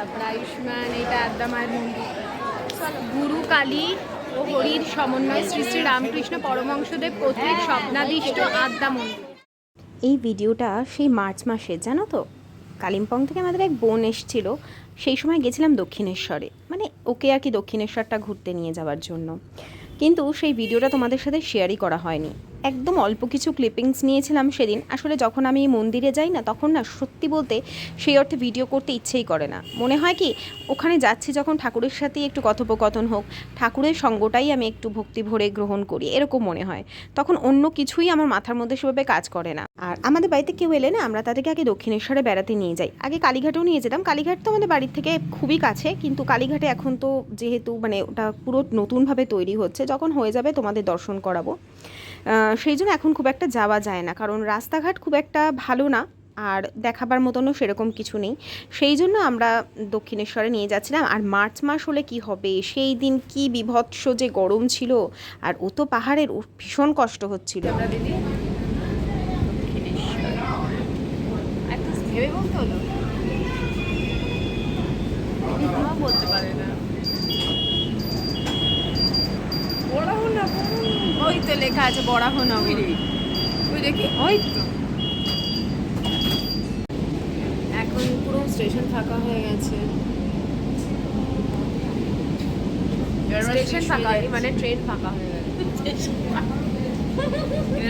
তারপর আয়ুষ্মান, এটা আদ্যা মায়ের মন্দির গুরু, কালী ও হরির সমন্বয় শ্রী শ্রী রামকৃষ্ণ পরমংশদেব কর্তৃক স্বপ্নাদিষ্ট আদ্যা মন্দির এই ভিডিওটা সেই মার্চ মাসে, জানো তো? কালিম্পং থেকে আমাদের এক বোন এসছিল। সেই সময় গেছিলাম দক্ষিণেশ্বরে। মানে ওকে আর কি দক্ষিণেশ্বরটা ঘুরতে নিয়ে যাওয়ার জন্য। কিন্তু সেই ভিডিওটা তোমাদের সাথে শেয়ারই করা হয়নি। একদম অল্প কিছু ক্লিপিংস নিয়েছিলাম সেদিন। আসলে যখন আমি মন্দিরে যাই না, তখন না সত্যি বলতে সেই অর্থে ভিডিও করতে ইচ্ছেই করে না। মনে হয় কি, ওখানে যাচ্ছি যখন ঠাকুরের সাথেই একটু কথোপকথন হোক, ঠাকুরের সঙ্গটাই আমি একটু ভক্তি ভরে গ্রহণ করি, এরকম মনে হয়। তখন অন্য কিছুই আমার মাথার মধ্যে সেভাবে কাজ করে না। আর আমাদের বাড়িতে কেউ এলে না, আমরা তাদেরকে আগে দক্ষিণেশ্বরে বেড়াতে নিয়ে যাই। আগে কালীঘাটেও নিয়ে যেতাম। কালীঘাট তো আমাদের বাড়ির থেকে খুবই কাছে, কিন্তু কালীঘাটে এখন তো যেহেতু মানে ওটা পুরো নতুনভাবে তৈরি হচ্ছে, যখন হয়ে যাবে তোমাদের দর্শন করাবো। সেই জন্য এখন খুব একটা যাওয়া যায় না। কারণ রাস্তাঘাট খুব একটা ভালো না, আর দেখাবার মতনও সেরকম কিছু নেই। সেই জন্য আমরা দক্ষিণেশ্বরে নিয়ে যাচ্ছিলাম। আর মার্চ মাস হলে কি হবে? সেই দিন কি বিভৎস যে গরম ছিল, আর ও তো পাহাড়ের ভীষণ কষ্ট হচ্ছিল। ভেবে বলতে বাবা বলতে পারে না ওই তো লেখা আছে বরাহ নগরী ওই দেখি? ওই তো। এখন পুরো স্টেশন ফাঁকা হয়ে গেছে। স্টেশন ফাঁকা মানে ট্রেন ফাঁকা হয়ে গেছে।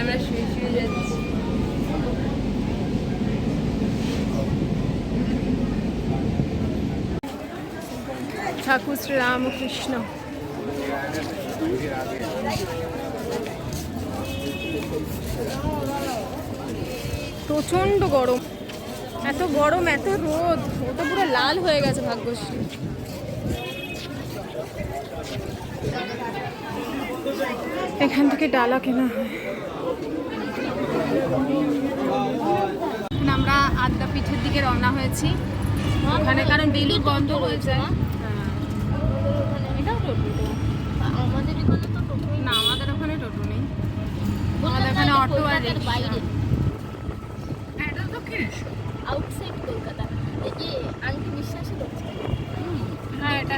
আমরা শুয়ে শুয়ে যাচ্ছি। ঠাকুর শ্রী রামকৃষ্ণ। প্রচণ্ড গরম। এত গরম, এত রোদ, ওটা পুরো লাল হয়ে গেছে ভাগ্যশ্রী। এখান থেকে ডালা কেনা হয়। আমরা আদ্যা পিঠের দিকে রওনা হয়েছি। ওখানে কারণ বেলুর বন্ধ হ্যাঁ। এটাও টোটো আমাদের এখানে তো টোটোই না আমাদের ওখানে টোটো নেই আমাদের এখানে অটো আর কলকাতার বাইরে। এটা দক্ষিণেশ্বর আউটসাইড কলকাতা। এই যে আন্টি বিশ্বাসী হ্যাঁ এটা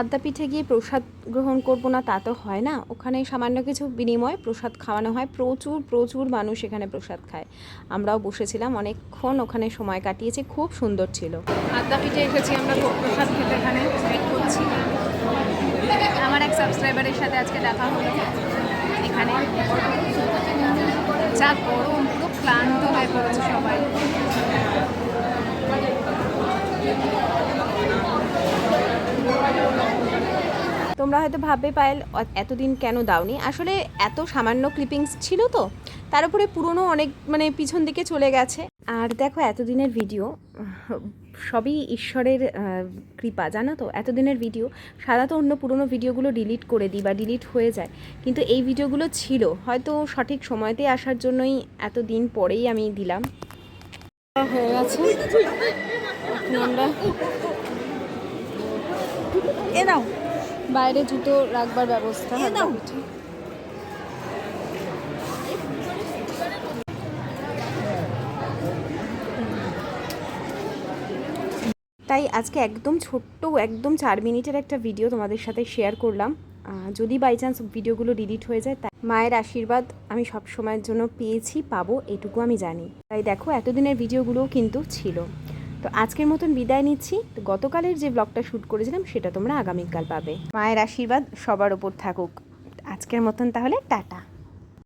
আদ্যাপীঠে গিয়ে প্রসাদ গ্রহণ করব না তা তো হয় না। ওখানে সামান্য কিছু বিনিময়ে প্রসাদ খাওয়ানো হয়। প্রচুর প্রচুর মানুষ এখানে প্রসাদ খায়। আমরাও বসেছিলাম অনেকক্ষণ, ওখানে সময় কাটিয়েছি। খুব সুন্দর ছিল। আদ্যাপীঠে এসেছি আমরা প্রসাদ খেতে এখানে। আমার এক সাবস্ক্রাইবারের সাথে আজকে দেখা হলো। এখানে। যা গরম, পুরো ক্লান্ত হয়ে পড়েছে সবাই। তোমরা হয়তো ভাববে, পায়েল এতদিন কেন দাওনি? আসলে এত সামান্য ক্লিপিংস ছিল তো, তার উপরে পুরনো অনেক মানে পিছন দিকে চলে গেছে। আর দেখো, এতদিনের ভিডিও সবই ঈশ্বরের কৃপা, জানো তো? এতদিনের ভিডিও সাধারণত অন্য পুরনো ভিডিওগুলো ডিলিট করে দিই বা ডিলিট হয়ে যায়। কিন্তু এই ভিডিওগুলো ছিল, হয়তো সঠিক সময়তে আসার জন্যই এত দিন পরেই আমি দিলাম। হয়ে গেছে। এ দাও বাইরে জুতো রাখবার ব্যবস্থা তাই আজকে একদম ছোট্ট একদম চার মিনিটের একটা ভিডিও তোমাদের সাথে শেয়ার করলাম। যদি বাই চান্স ভিডিওগুলো ডিলিট হয়ে যায় তাই মায়ের আশীর্বাদ আমি সব সময়ের জন্য পেয়েছি পাবো এটুকু আমি জানি। তাই দেখো এতদিনের ভিডিওগুলোও কিন্তু ছিল। তো আজকের মতন বিদায় নিচ্ছি। তো গতকালের যে ব্লগটা শ্যুট করেছিলাম, সেটা তোমরা আগামীকাল পাবে। মায়ের আশীর্বাদ সবার ওপর থাকুক। আজকের মতন তাহলে টাটা।